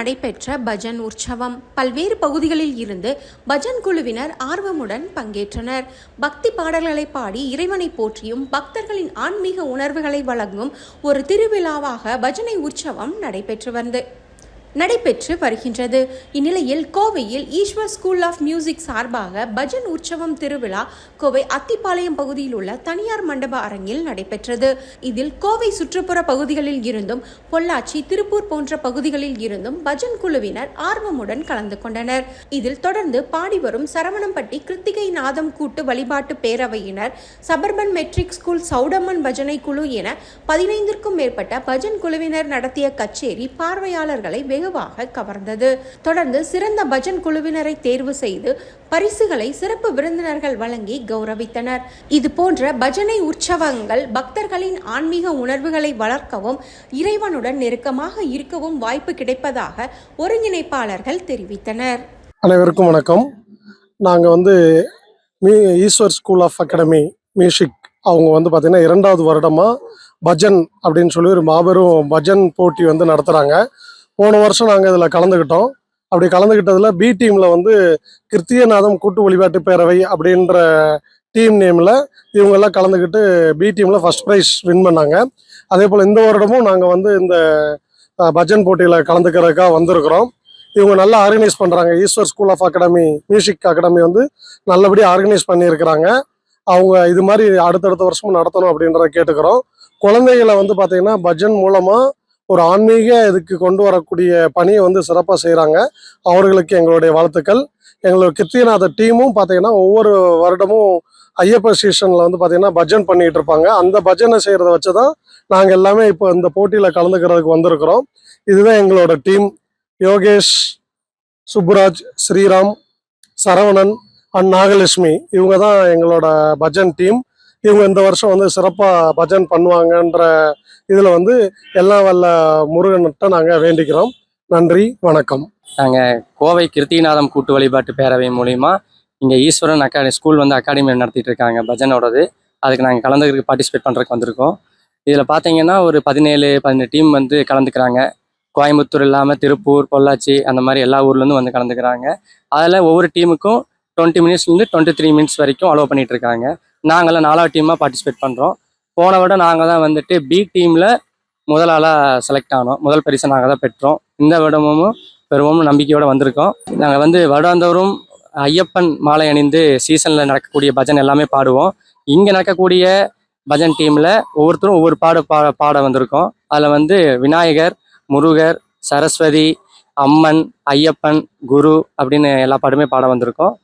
நடைபெற்ற பஜன் உற்சவம். பல்வேறு பகுதிகளில் இருந்து பஜன் குழுவினர் ஆர்வமுடன் பங்கேற்றனர். பக்தி பாடல்களை பாடி இறைவனை போற்றியும் பக்தர்களின் ஆன்மீக உணர்வுகளை வழங்கும் ஒரு திருவிழாவாக பஜனை உற்சவம் நடைபெற்று வந்தது. நடைபெற்று வருகின்றது. இந்நிலையில் கோவையில் ஈஸ்வர் ஸ்கூல் ஆஃப் மியூசிக் சார்பாக பஜன் உற்சவம் திருவிழா கோவை அத்திப்பாளையம் பகுதியில் உள்ள தனியார் மண்டப அரங்கில் நடைபெற்றது. இதில் கோவை சுற்றுப்புற பகுதிகளில் இருந்தும் பொள்ளாச்சி திருப்பூர் போன்ற பகுதிகளில் இருந்தும் பஜன் குழுவினர் ஆர்வமுடன் கலந்து கொண்டனர். இதில் தொடர்ந்து பாடி வரும் சரவணம்பட்டி கிருத்திகை நாதம் கூட்டு வழிபாட்டு பேரவையினர் சபர்பன் மெட்ரிக் ஸ்கூல் சவுடம்மன் பஜனை குழு என பதினைந்திற்கும் மேற்பட்ட பஜன் குழுவினர் நடத்திய கச்சேரி பார்வையாளர்களை வெகுவாக கவர்ந்தது. தொடர்ந்து சிறந்த பஜன் குழுவினரை தேர்வு செய்து பரிசுகளை சிறப்பு விருந்தினர்கள் வழங்கி கௌரவித்தனர். இது போன்ற பஜனை உற்சவங்கள் பக்தர்களின் ஆன்மீக உணர்வுகளை வளர்க்கவும் இறைவனுடன் நெருக்கமாக இருக்கவும் வாய்ப்பு கிடைப்பதாக ஒருங்கிணைப்பாளர்கள் தெரிவித்தனர். அனைவருக்கும் வணக்கம். நாங்கள் வந்து me Eswar school of academy music. அவங்க வந்து பார்த்திங்கன்னா இரண்டாவது வருடமாக பஜன் அப்படின்னு சொல்லி ஒரு மாபெரும் பஜன் போட்டி வந்து நடத்துகிறாங்க போன வருஷம் நாங்கள் இதில் கலந்துக்கிட்டோம். அப்படி கலந்துக்கிட்டதில் பி டீமில் வந்து கிருத்தியநாதம் கூட்டு வழிபாட்டு பேரவை அப்படின்ற டீம் நேமில் இவங்கெல்லாம் கலந்துக்கிட்டு பி டீமில் ஃபஸ்ட் ப்ரைஸ் வின் பண்ணாங்க. அதே போல் இந்த வருடமும் நாங்கள் வந்து இந்த பஜன் போட்டியில் கலந்துக்கிறதுக்காக வந்திருக்கிறோம். இவங்க நல்லா ஆர்கனைஸ் பண்ணுறாங்க Eswar school of academy music academy வந்து நல்லபடியாக ஆர்கனைஸ் பண்ணியிருக்கிறாங்க. அவங்க இது மாதிரி அடுத்தடுத்த வருஷமும் நடத்தணும் அப்படின்றத கேட்டுக்கிறோம். குழந்தைகளை வந்து பார்த்தீங்கன்னா பஜன் மூலமாக ஒரு ஆன்மீக இதுக்கு கொண்டு வரக்கூடிய பணியை வந்து சிறப்பாக செய்கிறாங்க அவர்களுக்கு எங்களுடைய வாழ்த்துக்கள். எங்களோட கிருத்தியநாத டீமும் பார்த்தீங்கன்னா ஒவ்வொரு வருடமும் ஐயப்ப சீசனில் வந்து பார்த்தீங்கன்னா பஜன் பண்ணிகிட்டு இருப்பாங்க. அந்த பஜனை செய்கிறத வச்சு தான் நாங்கள் எல்லாமே இப்போ இந்த போட்டியில் கலந்துக்கிறதுக்கு வந்திருக்கிறோம். இதுதான் எங்களோட டீம். யோகேஷ் சுப்புராஜ் ஸ்ரீராம் சரவணன் அண்ட் நாகலட்சுமி இவங்க தான் எங்களோட பஜன் டீம். இவங்க இந்த வருஷம் வந்து சிறப்பாக பஜன் பண்ணுவாங்கன்ற இதில் வந்து எல்லாம் வல்ல முருகன்கிட்ட நாங்கள் வேண்டிக்கிறோம். நன்றி வணக்கம். நாங்கள் கோவை கிருத்திநாதம் கூட்டு வழிபாட்டு பேரவை மூலிமா இங்கே ஈஸ்வரன் அகாடமி ஸ்கூல் வந்து அகாடமி நடத்திட்டு இருக்காங்க பஜனோடது. அதுக்கு நாங்கள் கலந்துக்கிறதுக்கு பார்ட்டிசிபேட் பண்ணுறதுக்கு வந்திருக்கோம். இதில் பார்த்தீங்கன்னா ஒரு பதினேழு பதினெட்டு டீம் வந்து கலந்துக்கிறாங்க. கோயம்புத்தூர் இல்லாமல் திருப்பூர் பொள்ளாச்சி அந்த மாதிரி எல்லா ஊர்லேருந்து வந்து கலந்துக்கிறாங்க. அதில் ஒவ்வொரு டீமுக்கும் டுவெண்ட்டி மினிட்ஸ்லேருந்து டுவெண்ட்டி த்ரீ மினிட்ஸ் வரைக்கும் அலோவ் பண்ணிகிட்டு இருக்காங்க. நாங்களாம் நாலாவது டீமாக பார்ட்டிசிபேட் பண்ணுறோம் போன விட நாங்கள் தான் வந்துட்டு பி டீமில் முதலாளாக செலக்ட் ஆனோம். முதல் பரிசை நாங்கள் தான் பெற்றோம். இந்த விடமும் பெருமும் நம்பிக்கையோடு வந்திருக்கோம். நாங்கள் வந்து வருடாந்தோறும் ஐயப்பன் மாலை அணிந்து சீசனில் நடக்கக்கூடிய பஜன் எல்லாமே பாடுவோம். இங்கே நடக்கக்கூடிய பஜன் டீமில் ஒவ்வொருத்தரும் ஒவ்வொரு பாட பாட பாட வந்திருக்கோம். அதில் வந்து விநாயகர் முருகர் சரஸ்வதி அம்மன் ஐயப்பன் குரு அப்படின்னு எல்லா பாடுமே பாட வந்திருக்கோம்.